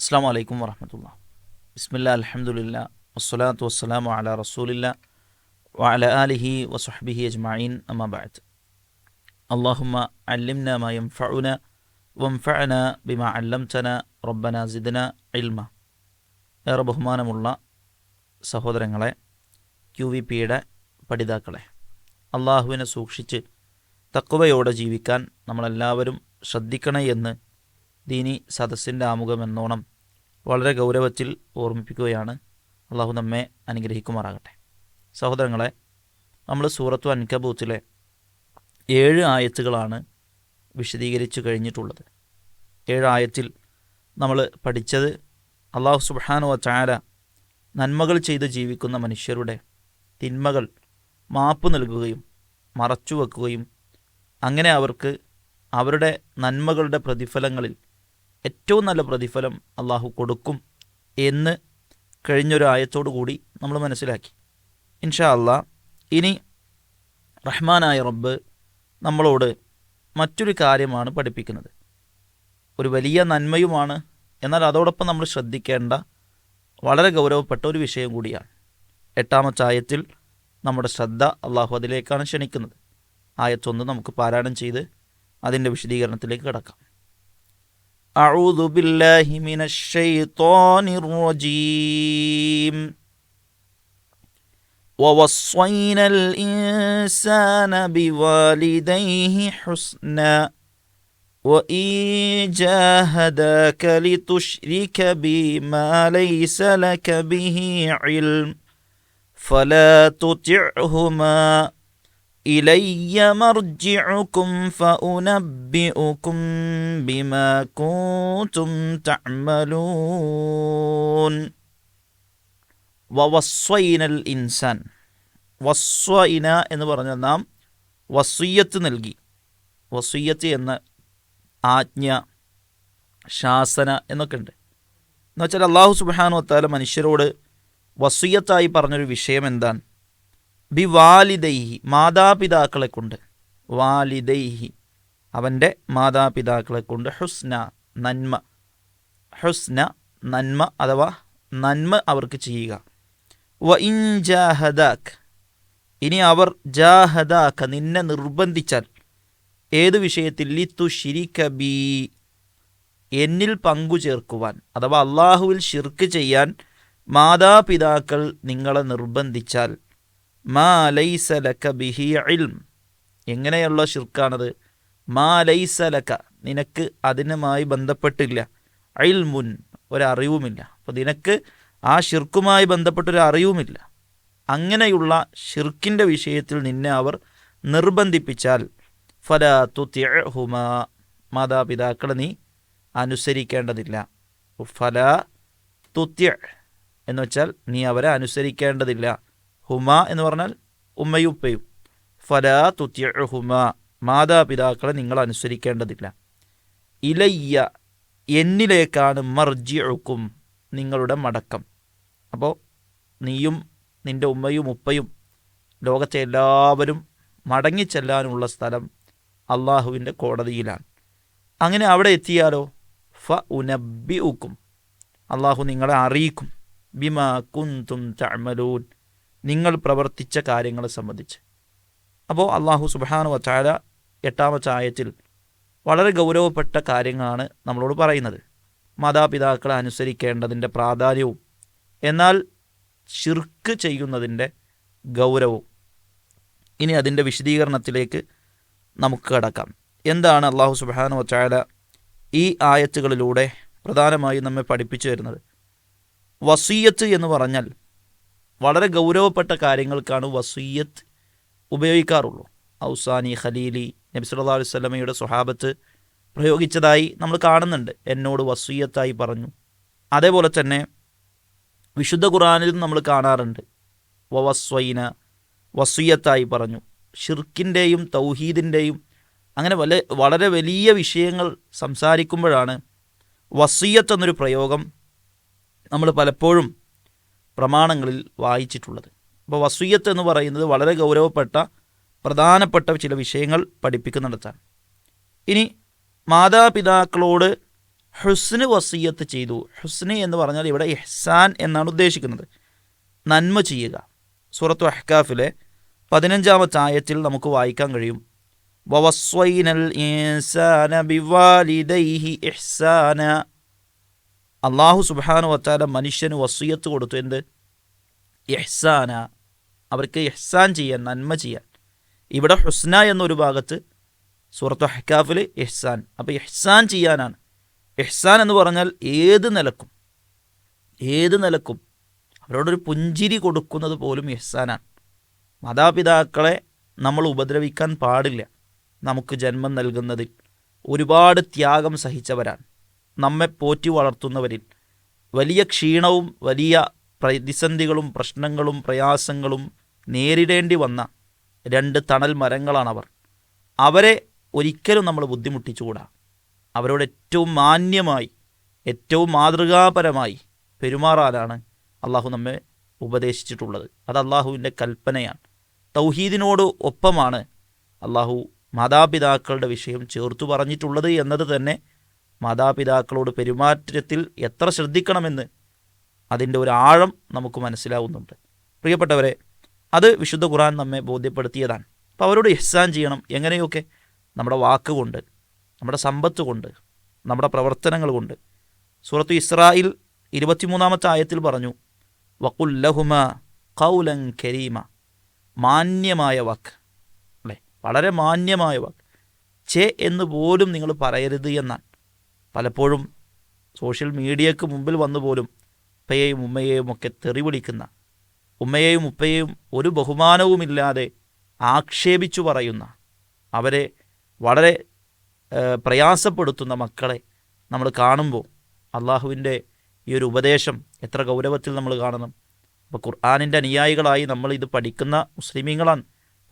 അസ്സാം വലൈക്കും വറഹമത്തുള്ള. ബിസ്മില്ല അലഹമുല്ല വസ്സലാത്തു വസ്സലാമു അല റസൂലില്ല വഅല ആലിഹി വസുഹബിഹി അജ്മഈൻ അമ്മാബാദ് അള്ളാഹുമ്മ അല്ലിംന മാ യംഫഉന വംഫഅന ബിമാ അല്ലംതന റബ്ബന സിദ്ന ഇൽമ. ഏറെ ബഹുമാനമുള്ള സഹോദരങ്ങളെ ക്യു വി പിയുടെ പഠിതാക്കളെ അള്ളാഹുവിനെ സൂക്ഷിച്ച് തക്കുവയോടെ ജീവിക്കാൻ നമ്മളെല്ലാവരും ശ്രദ്ധിക്കണേ എന്ന് ദീനി സദസ്സിന്റെ ആമുഖമെന്നോണം വളരെ ഗൗരവത്തിൽ ഓർമ്മിപ്പിക്കുകയാണ് അള്ളാഹു നമ്മെ അനുഗ്രഹിക്കുമാറാകട്ടെ. സഹോദരങ്ങളെ നമ്മൾ സൂറത്തു അൻകബൂത്തിലെ ഏഴ് ആയത്തുകളാണ് വിശദീകരിച്ചു കഴിഞ്ഞിട്ടുള്ളത്. ഏഴ് ആയത്തിൽ നമ്മൾ പഠിച്ചത് അള്ളാഹു സുബാനു ചാര നന്മകൾ ചെയ്ത് ജീവിക്കുന്ന മനുഷ്യരുടെ തിന്മകൾ മാപ്പ് നൽകുകയും മറച്ചു വെക്കുകയും അങ്ങനെ അവർക്ക് അവരുടെ നന്മകളുടെ പ്രതിഫലങ്ങളിൽ ഏറ്റവും നല്ല പ്രതിഫലം അള്ളാഹു കൊടുക്കും എന്ന് കഴിഞ്ഞൊരു ആയത്തോടു കൂടി നമ്മൾ മനസ്സിലാക്കി. ഇൻഷാ അള്ളാ ഇനി റഹ്മാനായ റബ്ബ് നമ്മളോട് മറ്റൊരു കാര്യമാണ് പഠിപ്പിക്കുന്നത്. ഒരു വലിയ നന്മയുമാണ് എന്നാൽ അതോടൊപ്പം നമ്മൾ ശ്രദ്ധിക്കേണ്ട വളരെ ഗൗരവപ്പെട്ട ഒരു വിഷയം കൂടിയാണ്. എട്ടാമത്തെ ആയത്തിൽ നമ്മുടെ ശ്രദ്ധ അള്ളാഹു അതിലേക്കാണ് ക്ഷണിക്കുന്നത്. ആയത്തൊന്ന് നമുക്ക് പാരായണം ചെയ്ത് അതിന്റെ വിശദീകരണത്തിലേക്ക് കിടക്കാം. أعوذ بالله من الشيطان الرجيم. ووصينا الإنسان بوالديه حسنا وإن جاهداك لتشرك بما ليس لك به علم فلا تطعهما. إلي مرجعكم فأنبئكم بما كنتم تعملون വവസ്വൈന ഇൻസാൻ വസ്വൈന എന്ന് പറഞ്ഞാൽ നാം വസ്വയ്യത്ത് നൽകി വസ്വയ്യത്ത് എന്ന ആജ്ഞ ശാസന എന്നൊക്കെ ഉണ്ട് എന്ന് വെച്ചാൽ അള്ളാഹു സുബാനു വത്താല മനുഷ്യരോട് വസ്വയ്യത്തായി പറഞ്ഞൊരു വിഷയം എന്താണ് ബി വാലിദൈഹി മാതാപിതാക്കളെ കൊണ്ട് വാലിദൈഹി അവന്റെ മാതാപിതാക്കളെ കൊണ്ട് ഹുസ്ന നന്മ. ഹുസ്ന നന്മ അഥവാ നന്മ അവർക്ക് ചെയ്യുക. വ ഇൻ ജാഹദാക്ക് ഇനി അവർ ജാഹദാക്ക നിന്നെ നിർബന്ധിച്ചാൽ. ഏത് വിഷയത്തിൽ? ലിത്തു ഷിരിക്ക ബി എന്നിൽ പങ്കു ചേർക്കുവാൻ. അഥവാ അള്ളാഹുവിൽ ഷിർക്ക് ചെയ്യാൻ മാതാപിതാക്കൾ നിങ്ങളെ നിർബന്ധിച്ചാൽ. മാ ലൈസലക്ക ബിഹി എങ്ങനെയുള്ള ഷിർക്കാണത് മാ ലൈസ ലക്ക നിനക്ക് അതിനുമായി ബന്ധപ്പെട്ടില്ല. ഇൽമുൻ ഒരറിവുമില്ല. അപ്പോൾ നിനക്ക് ആ ഷിർക്കുമായി ബന്ധപ്പെട്ടൊരു അറിവുമില്ല അങ്ങനെയുള്ള ഷിർക്കിന്റെ വിഷയത്തിൽ നിന്നെ അവർ നിർബന്ധിപ്പിച്ചാൽ ഫല തുത്യഹുമ മാതാപിതാക്കളെ നീ അനുസരിക്കേണ്ടതില്ല. ഫല തുത്യ എന്ന് വെച്ചാൽ നീ അവരെ അനുസരിക്കേണ്ടതില്ല. ഹുമ എന്ന് പറഞ്ഞാൽ ഉമ്മയും ഉപ്പയും. ഫലാ തുത്യ ഹുമ മാതാപിതാക്കളെ നിങ്ങൾ അനുസരിക്കേണ്ടതില്ല. ഇലയ്യ എന്നിലേക്കാണ് മർജിഉക്കും നിങ്ങളുടെ മടക്കം. അപ്പോൾ നീയും നിന്റെ ഉമ്മയും ഉപ്പയും ലോകത്തെ എല്ലാവരും മടങ്ങിച്ചെല്ലാനുള്ള സ്ഥലം അള്ളാഹുവിന്റെ കോടതിയിലാണ്. അങ്ങനെ അവിടെ എത്തിയാലോ? ഫ ഉനബി ഉക്കും അള്ളാഹു നിങ്ങളെ അറിയിക്കും. ബിമാ കുന്തും തമലൂൻ നിങ്ങൾ പ്രവർത്തിച്ച കാര്യങ്ങളെ സംബന്ധിച്ച്. അപ്പോൾ അള്ളാഹു സുബാനു വച്ചാല എട്ടാമത്തെ ആയത്തിൽ വളരെ ഗൗരവപ്പെട്ട കാര്യങ്ങളാണ് നമ്മളോട് പറയുന്നത്. മാതാപിതാക്കളെ അനുസരിക്കേണ്ടതിന്റെ പ്രാധാന്യവും എന്നാൽ ഷിർക്ക് ചെയ്യുന്നതിന്റെ ഗൗരവവും. ഇനി അതിന്റെ വിശദീകരണത്തിലേക്ക് നമുക്ക് കടക്കാം. എന്താണ് അള്ളാഹു സുബാനു വച്ചാല ഈ ആയത്തുകളിലൂടെ പ്രധാനമായും നമ്മെ പഠിപ്പിച്ചു വരുന്നത് വസീയത്ത് എന്ന് പറഞ്ഞാൽ വളരെ ഗൗരവപ്പെട്ട കാര്യങ്ങൾക്കാണ് വസീയത്ത് ഉപയോഗിക്കാറുള്ളൂ. ഔസാനി ഖലീലി നബി സല്ലാ അലൈഹി സ്വലമയുടെ സ്വഹാബത്ത് പ്രയോഗിച്ചതായി നമ്മൾ കാണുന്നുണ്ട്. എന്നോട് വസീയത്തായി പറഞ്ഞു. അതേപോലെ തന്നെ വിശുദ്ധ ഖുറാനിലും നമ്മൾ കാണാറുണ്ട്. വവസ്വൈന വസീയത്തായി പറഞ്ഞു. ഷിർക്കിന്റെയും തൗഹീദിന്റെയും അങ്ങനെ വല വളരെ വലിയ വിഷയങ്ങൾ സംസാരിക്കുമ്പോഴാണ് വസീയത്ത് എന്നൊരു പ്രയോഗം നമ്മൾ പലപ്പോഴും പ്രമാണങ്ങളിൽ വായിച്ചിട്ടുള്ളത്. അപ്പോൾ വസൂയത്ത് എന്ന് പറയുന്നത് വളരെ ഗൗരവപ്പെട്ട പ്രധാനപ്പെട്ട ചില വിഷയങ്ങൾ പഠിപ്പിക്കുന്നിടത്താണ്. ഇനി മാതാപിതാക്കളോട് ഹുസ്ന് വസീയത്ത് ചെയ്തു. ഹുസ്ന് എന്ന് പറഞ്ഞാൽ ഇവിടെ ഇഹ്സാൻ എന്നാണ് ഉദ്ദേശിക്കുന്നത്. നന്മ ചെയ്യുക. സൂറത്തു അഹ്കാഫിലെ പതിനഞ്ചാമത്തെ ആയത്തിൽ നമുക്ക് വായിക്കാൻ കഴിയും. വവസ്വൈനൽ ഇൻസാന ഇഹ്സാന. അള്ളാഹു സുബാനു വച്ചാല മനുഷ്യന് വസീയത്ത് കൊടുത്തു. എന്ത്? ഇഹ്സാന. അവർക്ക് ഇഹ്സാൻ ചെയ്യാൻ നന്മ ചെയ്യാൻ. ഇവിടെ ഹുസ്ന എന്നൊരു ഭാഗത്ത് സൂറത്ത് ഹക്കാഫിൽ ഇഹ്സാൻ. അപ്പോൾ ഇഹ്സാൻ ചെയ്യാനാണ്. ഇഹ്സാൻ എന്ന് പറഞ്ഞാൽ ഏത് നിലക്കും. ഏത് നിലക്കും. അവരോടൊരു പുഞ്ചിരി കൊടുക്കുന്നത് പോലും ഇഹ്സാനാണ്. മാതാപിതാക്കളെ നമ്മൾ ഉപദ്രവിക്കാൻ പാടില്ല. നമുക്ക് ജന്മം നൽകുന്നതിൽ ഒരുപാട് ത്യാഗം സഹിച്ചവരാണ്. നമ്മെ പോറ്റി വളർത്തുന്നവരിൽ. വലിയ ക്ഷീണവും വലിയ പ്രതിസന്ധികളും പ്രശ്നങ്ങളും പ്രയാസങ്ങളും നേരിടേണ്ടി വന്ന രണ്ട് തണൽ മരങ്ങളാണവർ. അവരെ ഒരിക്കലും നമ്മൾ ബുദ്ധിമുട്ടിച്ചുകൂടാ. അവരോട് ഏറ്റവും മാന്യമായി ഏറ്റവും മാതൃകാപരമായി പെരുമാറാനാണ് അള്ളാഹു നമ്മെ ഉപദേശിച്ചിട്ടുള്ളത്. അത് അള്ളാഹുവിന്റെ കൽപ്പനയാണ്. തൗഹീദിനോട് ഒപ്പമാണ് അള്ളാഹു മാതാപിതാക്കളുടെ വിഷയം ചേർത്തു പറഞ്ഞിട്ടുള്ളത് എന്നത് തന്നെ മാതാപിതാക്കളോട് പെരുമാറ്റത്തിൽ എത്ര ശ്രദ്ധിക്കണമെന്ന് അതിന്റെ ഒരു ആഴം നമുക്ക് മനസ്സിലാവുന്നുണ്ട്. പ്രിയപ്പെട്ടവരെ അത് വിശുദ്ധ ഖുറാൻ നമ്മെ ബോധ്യപ്പെടുത്തിയതാണ്. അപ്പോൾ അവരോട് ഇഹ്സാൻ ചെയ്യണം. എങ്ങനെയൊക്കെ? നമ്മുടെ വാക്കുകൊണ്ട് നമ്മുടെ സമ്പത്ത് കൊണ്ട് നമ്മുടെ പ്രവർത്തനങ്ങൾ കൊണ്ട് സൂറത്തു ഇസ്രായിൽ ഇരുപത്തിമൂന്നാമത്തെ ആയത്തിൽ പറഞ്ഞു വക്കുല്ലഹുമ കൗലൻ കരീമ. മാന്യമായ വാക്ക് അല്ലേ? വളരെ മാന്യമായ വാക്ക്. ചെ എന്ന് പോലും നിങ്ങൾ പറയരുത് എന്നാണ്. പലപ്പോഴും സോഷ്യൽ മീഡിയക്ക് മുമ്പിൽ വന്നു പോലും ഉപ്പയെയും ഉമ്മയെയും ഒക്കെ തെറി വിളിക്കുന്ന ഉമ്മയെയും ഉപ്പയെയും ഒരു ബഹുമാനവുമില്ലാതെ ആക്ഷേപിച്ചു പറയുന്ന അവരെ വളരെ പ്രയാസപ്പെടുത്തുന്ന മക്കളെ നമ്മൾ കാണുമ്പോൾ അള്ളാഹുവിന്റെ ഈ ഒരു ഉപദേശം എത്ര ഗൗരവത്തിൽ നമ്മൾ കാണണം. അപ്പോൾ ഖുർആാനിന്റെ അനുയായികളായി നമ്മൾ ഇത് പഠിക്കുന്ന മുസ്ലിമീങ്ങളാണ്.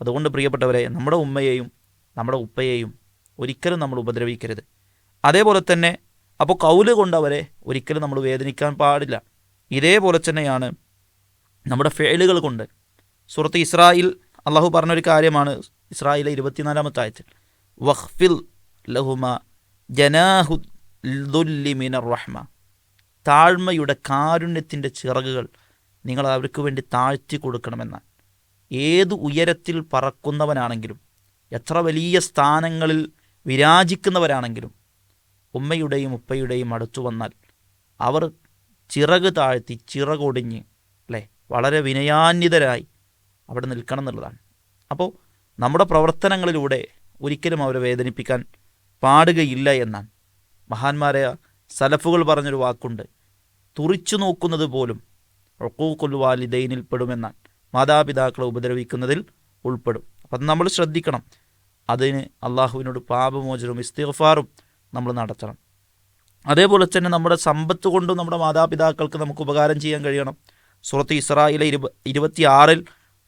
അതുകൊണ്ട് പ്രിയപ്പെട്ടവരെ നമ്മുടെ ഉമ്മയെയും നമ്മുടെ ഉപ്പയെയും ഒരിക്കലും നമ്മൾ ഉപദ്രവിക്കരുത്. അതേപോലെ തന്നെ അപ്പോൾ കൗൽ കൊണ്ടവരെ ഒരിക്കലും നമ്മൾ വേദനിക്കാൻ പാടില്ല. ഇതേപോലെ തന്നെയാണ് നമ്മുടെ ഫേലുകൾ കൊണ്ട്. സുഹൃത്ത് ഇസ്രായേൽ അള്ളാഹു പറഞ്ഞൊരു കാര്യമാണ് ഇസ്രായേലെ ഇരുപത്തിനാലാമത്തെ ആയത്തിൽ. വഖ്ഫിൽ ലഹുമ ജനാഹുദ്ദുല്ലിമിനർ റഹ്മ. താഴ്മയുടെ കാരുണ്യത്തിന്റെ ചിറകുകൾ നിങ്ങൾ അവർക്ക് വേണ്ടി താഴ്ത്തി കൊടുക്കണമെന്നാണ്. ഏത് ഉയരത്തിൽ പറക്കുന്നവനാണെങ്കിലും എത്ര വലിയ സ്ഥാനങ്ങളിൽ വിരാജിക്കുന്നവരാണെങ്കിലും ഉമ്മയുടെയും ഉപ്പയുടെയും അടുത്തു വന്നാൽ അവർ ചിറക് താഴ്ത്തി ചിറകൊടിഞ്ഞ് അല്ലേ? വളരെ വിനയാന്വിതരായി അവിടെ നിൽക്കണം എന്നുള്ളതാണ്. അപ്പോൾ നമ്മുടെ പ്രവർത്തനങ്ങളിലൂടെ ഒരിക്കലും അവരെ വേദനിപ്പിക്കാൻ പാടുകയില്ല എന്നാണ്. മഹാന്മാരായ സലഫുകൾ പറഞ്ഞൊരു വാക്കുണ്ട്. തുറിച്ചു നോക്കുന്നത് പോലും ഒക്കൂക്കുൽ വാലിദൈനിൽ പെടുമെന്നാണ് മാതാപിതാക്കളെ ഉപദ്രവിക്കുന്നതിൽ ഉൾപ്പെടും. അപ്പം നമ്മൾ ശ്രദ്ധിക്കണം. അതിന് അള്ളാഹുവിനോട് പാപമോചനവും ഇസ്തിഗ്ഫാറും നമ്മൾ നടത്തണം. അതേപോലെ തന്നെ നമ്മുടെ സമ്പത്ത് കൊണ്ടും നമ്മുടെ മാതാപിതാക്കൾക്ക് നമുക്ക് ഉപകാരം ചെയ്യാൻ കഴിയണം. സുറത്ത് ഇസ്രായിലെ ഇരുപ ഇരുപത്തിയാറിൽ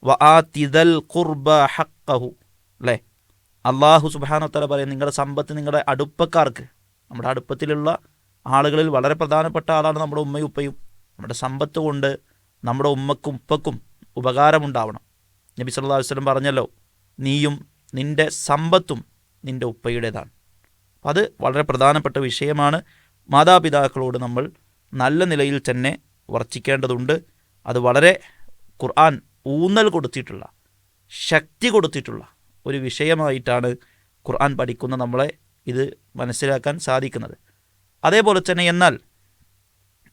വആതിദൽ ഖുർബ ഹക്കഹു അല്ലേ? അള്ളാഹു സുബാനോത്തല പറയും നിങ്ങളുടെ സമ്പത്ത് നിങ്ങളുടെ അടുപ്പക്കാർക്ക് നമ്മുടെ അടുപ്പത്തിലുള്ള ആളുകളിൽ വളരെ പ്രധാനപ്പെട്ട ആളാണ് നമ്മുടെ ഉമ്മയും ഉപ്പയും. നമ്മുടെ സമ്പത്ത് കൊണ്ട് നമ്മുടെ ഉമ്മക്കും ഉപ്പക്കും ഉപകാരമുണ്ടാവണം നബി സല്ലാ വസ്ലം പറഞ്ഞല്ലോ നീയും നിന്റെ സമ്പത്തും നിന്റെ ഉപ്പയുടേതാണ്. അത് വളരെ പ്രധാനപ്പെട്ട വിഷയമാണ്. മാതാപിതാക്കളോട് നമ്മൾ നല്ല നിലയിൽ തന്നെ വർച്ചിക്കേണ്ടതുണ്ട് അത് വളരെ ഖുർആൻ ഊന്നൽ കൊടുത്തിട്ടുള്ള ശക്തി കൊടുത്തിട്ടുള്ള ഒരു വിഷയമായിട്ടാണ് ഖുർആൻ പഠിക്കുന്ന നമ്മളെ ഇത് മനസ്സിലാക്കാൻ സാധിക്കുന്നത്. അതേപോലെ തന്നെ എന്നാൽ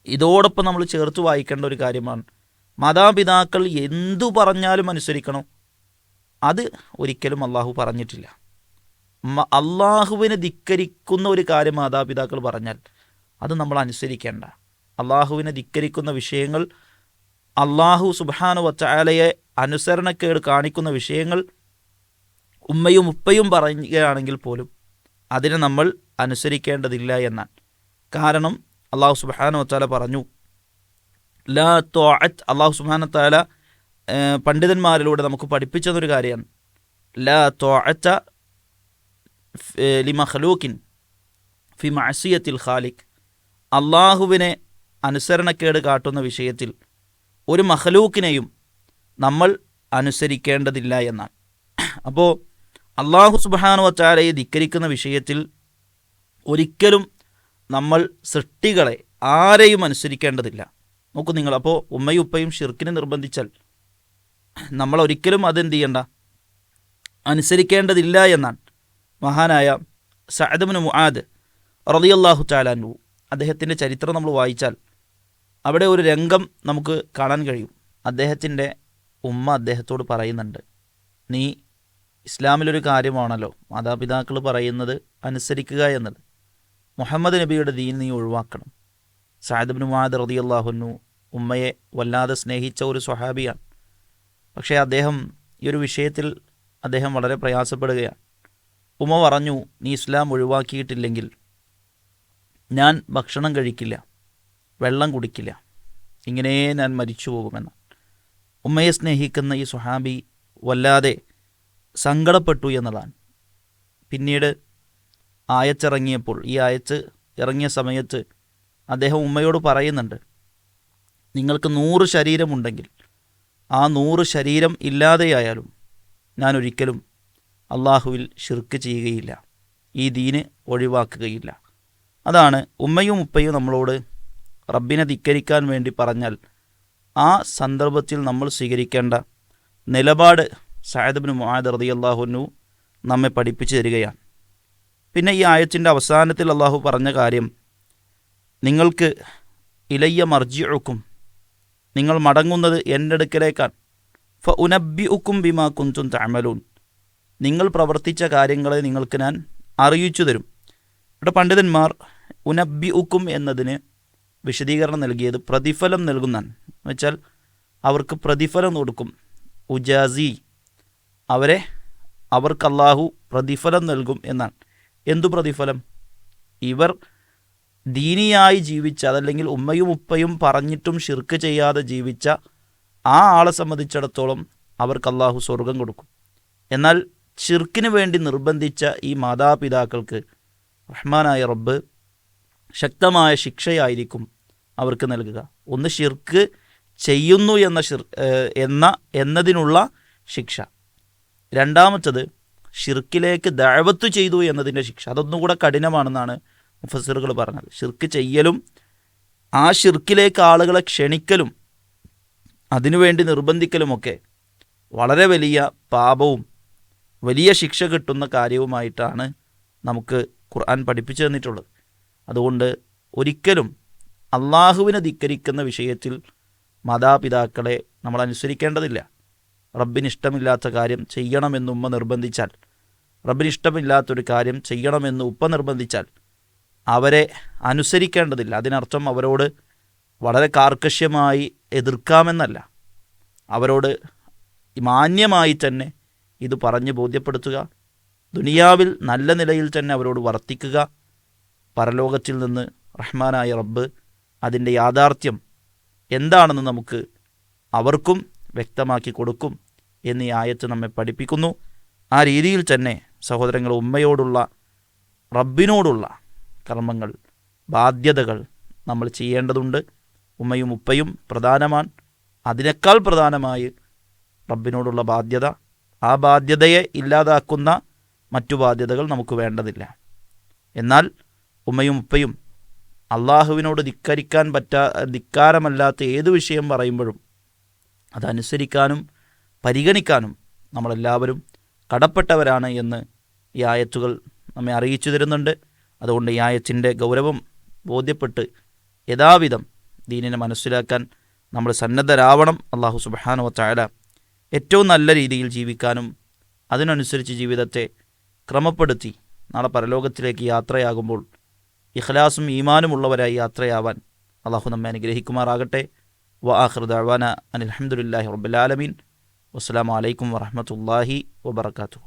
ഇതോടൊപ്പം നമ്മൾ ചേർത്ത് വായിക്കേണ്ട ഒരു കാര്യമാണ്. മാതാപിതാക്കൾ എന്തു പറഞ്ഞാലും അനുസരിക്കണം. അത് ഒരിക്കലും അള്ളാഹു പറഞ്ഞിട്ടില്ല. അള്ളാഹുവിനെ ധിക്കരിക്കുന്ന ഒരു കാര്യം മാതാപിതാക്കൾ പറഞ്ഞാൽ അത് നമ്മൾ അനുസരിക്കേണ്ട. അള്ളാഹുവിനെ ധിക്കരിക്കുന്ന വിഷയങ്ങൾ അള്ളാഹു സുബാനു വച്ചാലയെ അനുസരണക്കേട് കാണിക്കുന്ന വിഷയങ്ങൾ ഉമ്മയും ഉപ്പയും പറയുകയാണെങ്കിൽ പോലും അതിനെ നമ്മൾ അനുസരിക്കേണ്ടതില്ല എന്നാണ്. കാരണം അള്ളാഹു സുബാനു വച്ചാല പറഞ്ഞു ലാ തോഅത്ത് അള്ളാഹു സുബാന പണ്ഡിതന്മാരിലൂടെ നമുക്ക് പഠിപ്പിച്ചതൊരു കാര്യമാണ്. ലാ തോഅത്ത ലി മഖലൂക്കിൻ ഫി മഅസിയത്തിൽ ഖാലിഖ്. അള്ളാഹുവിനെ അനുസരണക്കേട് കാട്ടുന്ന വിഷയത്തിൽ ഒരു മഹലൂക്കിനെയും നമ്മൾ അനുസരിക്കേണ്ടതില്ല എന്നാണ്. അപ്പോൾ അള്ളാഹു സുബാനു വച്ചാലയെ ധിക്കരിക്കുന്ന വിഷയത്തിൽ ഒരിക്കലും നമ്മൾ സൃഷ്ടികളെ ആരെയും അനുസരിക്കേണ്ടതില്ല. നോക്കൂ നിങ്ങൾ അപ്പോൾ ഉമ്മയും ഉപ്പയും ഷിർക്കിനെ നിർബന്ധിച്ചാൽ നമ്മൾ ഒരിക്കലും അതെന്ത് ചെയ്യണ്ട? അനുസരിക്കേണ്ടതില്ല എന്നാണ്. മഹാനായ സഅദബിന് മുആദ് റളിയല്ലാഹു ചാലാൻഹു അദ്ദേഹത്തിന്റെ ചരിത്രം നമ്മൾ വായിച്ചാൽ അവിടെ ഒരു രംഗം നമുക്ക് കാണാൻ കഴിയും. അദ്ദേഹത്തിന്റെ ഉമ്മ അദ്ദേഹത്തോട് പറയുന്നുണ്ട് നീ ഇസ്ലാമിലൊരു കാര്യമാണല്ലോ മാതാപിതാക്കൾ പറയുന്നത് അനുസരിക്കുക എന്നത്. മുഹമ്മദ് നബിയുടെ ദീൻ നീ ഒഴിവാക്കണം. സാഹിദ്ബിൻ മുഹാദ് റതിയല്ലാഹുന്നു ഉമ്മയെ വല്ലാതെ സ്നേഹിച്ച ഒരു സ്വഹാബിയാണ്. പക്ഷേ അദ്ദേഹം ഈ ഒരു വിഷയത്തിൽ അദ്ദേഹം വളരെ പ്രയാസപ്പെടുകയാണ്. ഉമ്മ പറഞ്ഞു നീ ഇസ്ലാം ഒഴിവാക്കിയിട്ടില്ലെങ്കിൽ ഞാൻ ഭക്ഷണം കഴിക്കില്ല വെള്ളം കുടിക്കില്ല. ഇങ്ങനെ ഞാൻ മരിച്ചു പോകുമെന്ന് ഉമ്മയെ സ്നേഹിക്കുന്ന ഈ സുഹാബി വല്ലാതെ സങ്കടപ്പെട്ടു എന്നതാണ്. പിന്നീട് ആയച്ചിറങ്ങിയപ്പോൾ ഈ ആയച്ച് ഇറങ്ങിയ സമയത്ത് അദ്ദേഹം ഉമ്മയോട് പറയുന്നുണ്ട് നിങ്ങൾക്ക് നൂറ് ശരീരമുണ്ടെങ്കിൽ ആ നൂറ് ശരീരം ഇല്ലാതെയായാലും ഞാൻ ഒരിക്കലും അള്ളാഹുവിൽ ഷിർക്ക് ചെയ്യുകയില്ല. ഈ ദീന് ഒഴിവാക്കുകയില്ല. അതാണ് ഉമ്മയും ഉപ്പയും നമ്മളോട് റബ്ബിനെ ധിക്കരിക്കാൻ വേണ്ടി പറഞ്ഞാൽ ആ സന്ദർഭത്തിൽ നമ്മൾ സ്വീകരിക്കേണ്ട നിലപാട് സായദബിന് മുഹാദ് റതി അള്ളാഹുനു നമ്മെ പഠിപ്പിച്ചു തരികയാണ്. പിന്നെ ഈ ആയത്തിന്റെ അവസാനത്തിൽ അള്ളാഹു പറഞ്ഞ കാര്യം നിങ്ങൾക്ക് ഇലയ്യ മർജിയൊക്കും നിങ്ങൾ മടങ്ങുന്നത് എന്റെ അടുക്കലേക്കാണ്. ഫ ഉനബി ഉക്കും ബിമാ കുന്തും താമലൂൻ നിങ്ങൾ പ്രവർത്തിച്ച കാര്യങ്ങളെ നിങ്ങൾക്ക് ഞാൻ അറിയിച്ചു തരും. ഇവിടെ പണ്ഡിതന്മാർ ഉനബി ഉക്കും എന്നതിന് വിശദീകരണം നൽകിയത് പ്രതിഫലം നൽകുന്നാണ് വെച്ചാൽ അവർക്ക് പ്രതിഫലം കൊടുക്കും. ഉജാസി. അവരെ അവർക്ക് അള്ളാഹു പ്രതിഫലം നൽകും എന്നാണ്. എന്തു പ്രതിഫലം? ഇവർ ദീനിയായി ജീവിച്ച അതല്ലെങ്കിൽ ഉമ്മയും ഉപ്പയും പറഞ്ഞിട്ടും ഷിർക്ക് ചെയ്യാതെ ജീവിച്ച ആ ആളെ സംബന്ധിച്ചിടത്തോളം അവർക്ക് അള്ളാഹു സ്വർഗം കൊടുക്കും. എന്നാൽ ഷിർക്കിന് വേണ്ടി നിർബന്ധിച്ച ഈ മാതാപിതാക്കൾക്ക് റഹ്മാനായ റബ്ബ് ശക്തമായ ശിക്ഷയായിരിക്കും അവർക്ക് നൽകുക. ഒന്ന് ഷിർക്ക് ചെയ്യുന്നു എന്ന ഷിർ എന്ന എന്നതിനുള്ള ശിക്ഷ. രണ്ടാമത്തത് ഷിർക്കിലേക്ക് ദഴവത്ത് ചെയ്തു എന്നതിന്റെ ശിക്ഷ. അതൊന്നുകൂടെ കഠിനമാണെന്നാണ് മുഫസറുകൾ പറഞ്ഞത്. ഷിർക്ക് ചെയ്യലും ആ ഷിർക്കിലേക്ക് ആളുകളെ ക്ഷണിക്കലും അതിനുവേണ്ടി നിർബന്ധിക്കലുമൊക്കെ വളരെ വലിയ പാപവും വലിയ ശിക്ഷ കിട്ടുന്ന കാര്യവുമായിട്ടാണ് നമുക്ക് ഖുർആൻ പഠിപ്പിച്ചു തന്നിട്ടുള്ളത്. അതുകൊണ്ട് ഒരിക്കലും അള്ളാഹുവിനെ ധിക്കരിക്കുന്ന വിഷയത്തിൽ മാതാപിതാക്കളെ നമ്മൾ അനുസരിക്കേണ്ടതില്ല. റബ്ബിന് ഇഷ്ടമില്ലാത്ത കാര്യം ചെയ്യണമെന്ന് ഉമ്മ നിർബന്ധിച്ചാൽ റബ്ബിന് ഇഷ്ടമില്ലാത്തൊരു കാര്യം ചെയ്യണമെന്ന് ഉപ്പ നിർബന്ധിച്ചാൽ അവരെ അനുസരിക്കേണ്ടതില്ല. അതിനർത്ഥം അവരോട് വളരെ കാർക്കശ്യമായി എതിർക്കാമെന്നല്ല. അവരോട് മാന്യമായി തന്നെ ഇത് പറഞ്ഞ് ബോധ്യപ്പെടുത്തുക. ദുനിയാവിൽ നല്ല നിലയിൽ തന്നെ അവരോട് വർത്തിക്കുക. പരലോകത്തിൽ നിന്ന് റഹ്മാനായ റബ്ബ് അതിന്റെ യാഥാർത്ഥ്യം എന്താണെന്ന് നമുക്ക് അവർക്കും വ്യക്തമാക്കി കൊടുക്കും എന്നീ ആയത്ത് നമ്മെ പഠിപ്പിക്കുന്നു. ആ രീതിയിൽ തന്നെ സഹോദരങ്ങൾ ഉമ്മയോടുള്ള റബ്ബിനോടുള്ള കർമ്മങ്ങൾ ബാധ്യതകൾ നമ്മൾ ചെയ്യേണ്ടതുണ്ട്. ഉമ്മയും ഉപ്പയും പ്രധാനമാണ് അതിനേക്കാൾ പ്രധാനമായി റബ്ബിനോടുള്ള ബാധ്യത ആ ബാധ്യതയെ ഇല്ലാതാക്കുന്ന മറ്റു ബാധ്യതകൾ നമുക്ക് വേണ്ടതില്ല. എന്നാൽ ഉമ്മയും ഉപ്പയും അള്ളാഹുവിനോട് ധിക്കരിക്കാൻ പറ്റാ ധിക്കാരമല്ലാത്ത ഏത് വിഷയം പറയുമ്പോഴും അതനുസരിക്കാനും പരിഗണിക്കാനും നമ്മളെല്ലാവരും കടപ്പെട്ടവരാണ് എന്ന് ഈ ആയത്തുകൾ നമ്മെ അറിയിച്ചു തരുന്നുണ്ട്. അതുകൊണ്ട് ഈ ആയത്തിന്റെ ഗൗരവം ബോധ്യപ്പെട്ട് യഥാവിധം ദീനിനെ മനസ്സിലാക്കാൻ നമ്മൾ സന്നദ്ധരാവണം. അള്ളാഹു സുബാനുവ ചായാല ഏറ്റവും നല്ല രീതിയിൽ ജീവിക്കാനും അതിനനുസരിച്ച് ജീവിതത്തെ ക്രമപ്പെടുത്തി നാളെ പരലോകത്തിലേക്ക് യാത്രയാകുമ്പോൾ ഇഖ്ലാസും ഈമാനുമുള്ളവരായി യാത്രയാവാൻ അള്ളാഹു നമ്മെ അനുഗ്രഹിക്കുമാറാകട്ടെ. വ ആഹൃദാന അനിൽഹമുല്ലാഹി റബ്ബുലാലമീൻ വസ്സാം വലൈക്കും വറഹമത്തല്ലാഹി വബർക്കാത്തു